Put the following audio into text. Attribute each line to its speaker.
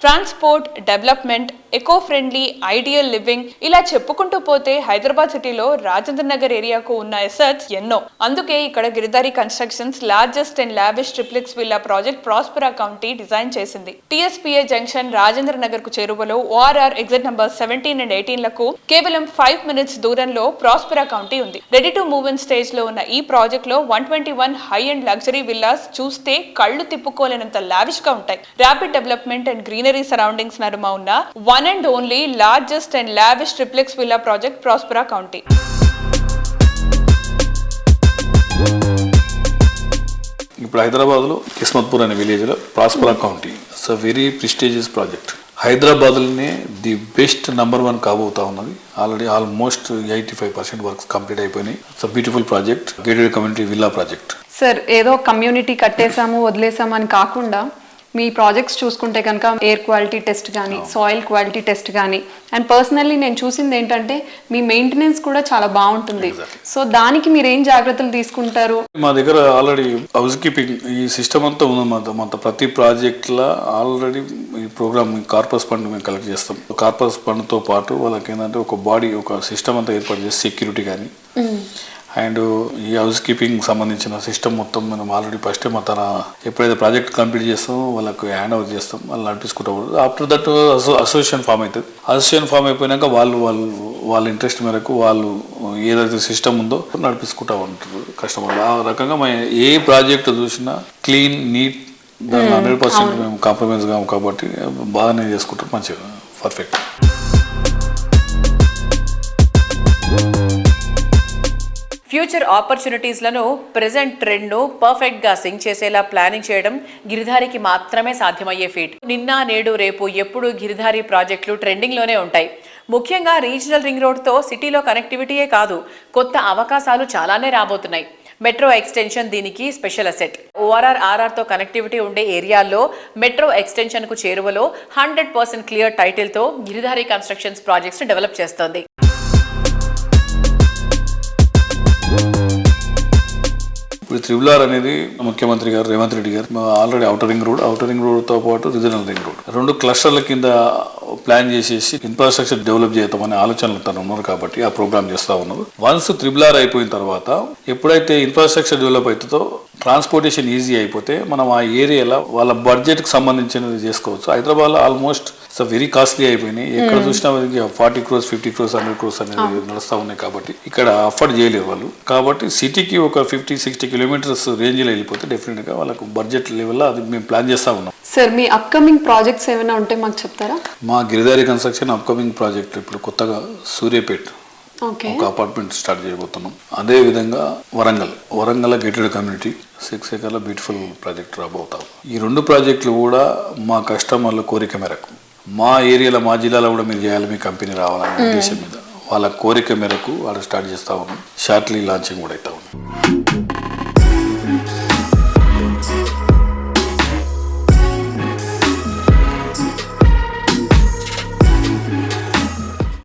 Speaker 1: Transport development eco friendly ideal living ఇలా చెప్పుకుంటూ పోతే హైదరాబాద్ సిటీలో రాజేంద్ర నగర్ ఏరియాకు ఉన్న ఎసెట్స్ ఎన్నో. అందుకే ఇక్కడ Giridhari constructions largest and lavish triplex villa project Prospera County design చేసింది. టీఎస్పీఏ జంక్షన్ రాజేంద్ర నగర్కు చేరువలో ORR exit number seventeen and ఎయిటీన్లకు కేవలం ఫైవ్ మినిట్స్ దూరంలో ప్రాస్పరా కౌంటీ ఉంది. రెడీ టు మూవ్ ఇన్ స్టేజ్లో ఉన్న ఈ ప్రాజెక్ట్లో one twenty one high and luxury villas చూస్తే కళ్ళు తిప్పుకోలేనంత లావిష్గా ఉంటాయి. Rapid development and greenery surroundings నడుమ ఉన్న one and only largest and lavish triplex villa project Prospera County
Speaker 2: ఇప్పుడు హైదరాబాద్లో కిస్మత్పూర్ అనే విలేజ్లో Prospera County it's a very prestigious project హైదరాబాద్లోనే ది బెస్ట్ నంబర్ వన్ కాబోతా ఉన్నది. Already almost eighty five percent works complete అయిపోయినాయి. It's a beautiful project gated community villa project
Speaker 3: sir ఏదో community కట్టేసాము వదిలేసాము అని కాకుండా మీ ప్రాజెక్ట్స్ చూసుకుంటే కనుక ఎయిర్ క్వాలిటీ టెస్ట్ కానీ సాయిల్ క్వాలిటీ టెస్ట్ కానీ అండ్ పర్సనల్లీ నేను చూసింది ఏంటంటే మీ మెయింటెనెన్స్ కూడా చాలా బాగుంటుంది. సో దానికి మీరు ఏం జాగ్రత్తలు తీసుకుంటారు?
Speaker 2: మా దగ్గర ఆల్రెడీ హౌస్ కీపింగ్ ఈ సిస్టమ్ అంతా ఉంది మన ప్రతి ప్రాజెక్ట్లో ఆల్రెడీ ఈ ప్రోగ్రామ్ కార్పస్ ఫండ్ మేము కలెక్ట్ చేస్తాం. కార్పస్ ఫండ్తో పాటు వాళ్ళకి ఏంటంటే ఒక బాడీ ఒక సిస్టమ్ అంతా ఏర్పాటు చేసి సెక్యూరిటీ కానీ అండ్ ఈ హౌస్ కీపింగ్ సంబంధించిన సిస్టమ్ మొత్తం మనం ఆల్రెడీ ఫస్ట్ తన ఎప్పుడైతే ప్రాజెక్ట్ కంప్లీట్ చేస్తామో వాళ్ళకు హ్యాండ్ ఓవర్ చేస్తాం వాళ్ళు నడిపించుకుంటూ ఆఫ్టర్ దట్ అసోసియేషన్ ఫామ్ అవుతుంది. అసోసియేషన్ ఫామ్ అయిపోయినాక వాళ్ళు వాళ్ళు వాళ్ళ ఇంట్రెస్ట్ మేరకు వాళ్ళు ఏదైతే సిస్టమ్ ఉందో నడిపించుకుంటూ ఉంటారు కస్టమర్లు ఆ రకంగా మేము ఏ ప్రాజెక్ట్ చూసినా క్లీన్ నీట్ దాన్ని హండ్రెడ్ పర్సెంట్ మేము కాంప్రమైజ్ కాము కాబట్టి బాగానే చేసుకుంటాం మంచిగా పర్ఫెక్ట్
Speaker 4: ఫ్యూచర్ ఆపర్చునిటీస్లను ప్రెజెంట్ ట్రెండ్ను పర్ఫెక్ట్గా సింక్ చేసేలా ప్లానింగ్ చేయడం గిరిధారికి మాత్రమే సాధ్యమయ్యే ఫీట్. నిన్న నేడు రేపు ఎప్పుడు గిరిధారి ప్రాజెక్టులు ట్రెండింగ్లోనే ఉంటాయి. ముఖ్యంగా రీజనల్ రింగ్ రోడ్తో సిటీలో కనెక్టివిటీయే కాదు కొత్త అవకాశాలు చాలానే రాబోతున్నాయి. మెట్రో ఎక్స్టెన్షన్ దీనికి స్పెషల్ అసెట్. ఓఆర్ఆర్ ఆర్ఆర్తో కనెక్టివిటీ ఉండే ఏరియాల్లో మెట్రో ఎక్స్టెన్షన్కు చేరువలో హండ్రెడ్ పర్సెంట్ క్లియర్ టైటిల్తో గిరిధారి కన్స్ట్రక్షన్స్ ప్రాజెక్ట్స్ డెవలప్ చేస్తోంది.
Speaker 2: త్రిబులార్ అనేది ముఖ్యమంత్రి గారు రేవంత్ రెడ్డి గారు already outer ring road outer ring రోడ్తో పాటు రీజనల్ రింగ్ రోడ్. రెండు క్లస్టర్ల కింద ప్లాన్ చేసేసి ఇన్ఫ్రాస్ట్రక్చర్ డెవలప్ చేద్దామనే ఆలోచనలు తను ఉన్నారు కాబట్టి ఆ ప్రోగ్రామ్ చేస్తూ ఉన్నారు. వన్స్ త్రిబులార్ అయిపోయిన తర్వాత ఎప్పుడైతే ఇన్ఫ్రాస్ట్రక్చర్ డెవలప్ అవుతుందో ట్రాన్స్పోర్టేషన్ ఈజీ అయిపోతే మనం ఆ ఏరియాలో వాళ్ళ బడ్జెట్కి సంబంధించినది చేసుకోవచ్చు. హైదరాబాద్లో ఆల్మోస్ట్ సో వెరీ కాస్ట్లీ అయిపోయినాయి. ఎక్కడ చూసినా forty crores fifty crores hundred crores అనేది నడుస్తూ ఉన్నాయి కాబట్టి ఇక్కడ అఫోర్డ్ చేయలేరు వాళ్ళు. కాబట్టి సిటీకి ఒక ఫిఫ్టీ సిక్స్టీ కిలోమీటర్స్ రేంజ్లో వెళ్ళిపోతే డెఫినెట్గా వాళ్ళకు బడ్జెట్ లెవెల్లో అది మేము ప్లాన్ చేస్తూ ఉన్నాం.
Speaker 3: సార్ మీ అప్కమింగ్ ప్రాజెక్ట్స్ ఏమైనా ఉంటే మాకు చెప్తారా?
Speaker 2: మా గిరిదారి కన్స్ట్రక్షన్ అప్కమింగ్ ప్రాజెక్ట్ ఇప్పుడు కొత్తగా సూర్యాపేట్ ఒక అపార్ట్మెంట్ స్టార్ట్ చేయబోతున్నాం. అదే విధంగా Warangal Warangal gated community six ఏకర్ల beautiful project రాబోతాం. ఈ రెండు ప్రాజెక్టులు కూడా మా కస్టమర్ల కోరిక మేరకు. మా ఏరియాలో మా జిల్లాలో కూడా మీరు చేయాలి మీ కంపెనీ రావాలనే ఉద్దేశం మీద. వాళ్ళ కోరిక మేరకు వాళ్ళు స్టార్ట్ చేస్తా ఉన్నాం. షార్ట్లీ లాంచింగ్ కూడా అవుతా ఉన్నాం